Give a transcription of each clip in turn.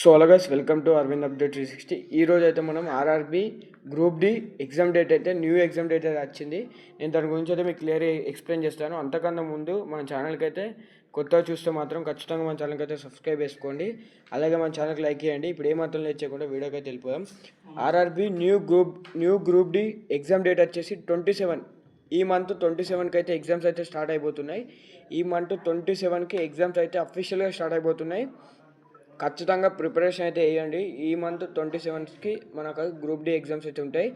So అలాగస్ welcome to Aravind update three sixty ఈ రోజు అయితే మనం RRB group D exam date అయితే న్యూ ఎగ్జామ్ డేట్ అయితే వచ్చింది. నేను దాని గురించి అయితే మీకు క్లియర్ ఎక్స్ప్లెయిన్ చేస్తాను. అంతకన్నా ముందు మన ఛానల్కి అయితే కొత్తగా చూస్తే మాత్రం ఖచ్చితంగా మన ఛానల్కి అయితే సబ్స్క్రైబ్ చేసుకోండి. అలాగే మన ఛానల్కి లైక్ చేయండి. ఇప్పుడు ఏ మాత్రం చేయకుండా వీడియోకి అయితే వెళ్ళిపోదాం. RRB new group new group D exam date వచ్చేసి ట్వంటీ సెవెన్ ఈ మంత్ ట్వంటీ సెవెన్కి అయితే ఎగ్జామ్స్ అయితే స్టార్ట్ అయిపోతున్నాయి. ఈ మంత్ ట్వంటీ సెవెన్కి ఎగ్జామ్స్ అయితే అఫీషియల్గా స్టార్ట్ అయిపోతున్నాయి. ఖచ్చితంగా ప్రిపరేషన్ అయితే వేయండి. ఈ మంత్ ట్వంటీ సెవెన్త్కి మనకు గ్రూప్ డి ఎగ్జామ్స్ అయితే ఉంటాయి.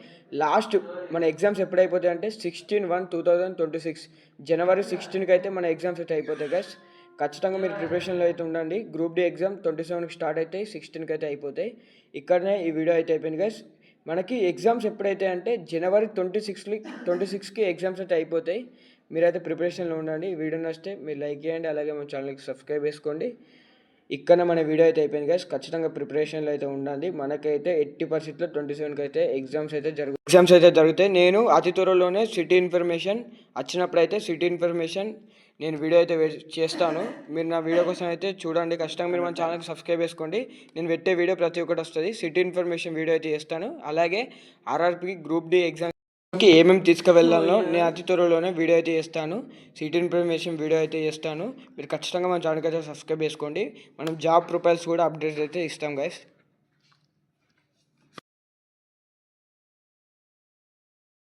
లాస్ట్ మన ఎగ్జామ్స్ ఎప్పుడైపోతాయి అంటే sixteen one two thousand twenty six. జనవరి సిక్స్టీన్కి అయితే మన ఎగ్జామ్స్ అయితే అయిపోతాయి గైస్ ఖచ్చితంగా మీరు ప్రిపరేషన్లో అయితే ఉండండి. గ్రూప్ డి ఎగ్జామ్ ట్వంటీ సెవెన్కి స్టార్ట్ అవుతాయి సిక్స్టీన్కి అయితే అయిపోతాయి. ఇక్కడనే ఈ వీడియో అయితే అయిపోయింది గైస్ మనకి ఎగ్జామ్స్ ఎప్పుడైతే అంటే జనవరి ట్వంటీ సిక్స్కి ట్వంటీ సిక్స్కి ఎగ్జామ్స్ అయితే అయిపోతాయి. మీరైతే ప్రిపరేషన్లో ఉండండి. వీడియో నచ్చితే మీరు లైక్ చేయండి. అలాగే మన ఛానల్కి సబ్స్క్రైబ్ చేసుకోండి. ఇక్కడ మన వీడియో అయితే అయిపోయింది గైస్ ఖచ్చితంగా ప్రిపరేషన్లో అయితే ఉండాలి. మనకైతే ఎయిటీ పర్సెంట్లో ట్వంటీ సెవెన్కి అయితే ఎగ్జామ్స్ అయితే జరుగు ఎగ్జామ్స్ అయితే జరుగుతాయి. నేను అతి త్వరలోనే సిటీ ఇన్ఫర్మేషన్ వచ్చినప్పుడు అయితే సిటీ ఇన్ఫర్మేషన్ నేను వీడియో అయితే చేస్తాను. మీరు నా వీడియో కోసం అయితే చూడండి. ఖచ్చితంగా మీరు మన ఛానల్కి సబ్స్క్రైబ్ చేసుకోండి. నేను పెట్టే వీడియో ప్రతి ఒక్కటి వస్తుంది. సిటీ ఇన్ఫర్మేషన్ వీడియో అయితే చేస్తాను. అలాగే ఆర్ఆర్పి గ్రూప్ డి ఎగ్జామ్ ఏమేమి తీసుకువెళ్ళాలో నేను అతి త్వరలోనే వీడియో అయితే చేస్తాను. సీట్ ఇన్ఫర్మేషన్ వీడియో అయితే చేస్తాను. మీరు ఖచ్చితంగా మన ఛానల్కి అయితే సబ్స్క్రైబ్ చేసుకోండి. మనం జాబ్ ప్రొఫైల్స్ కూడా అప్డేట్స్ అయితే ఇస్తాం గైస్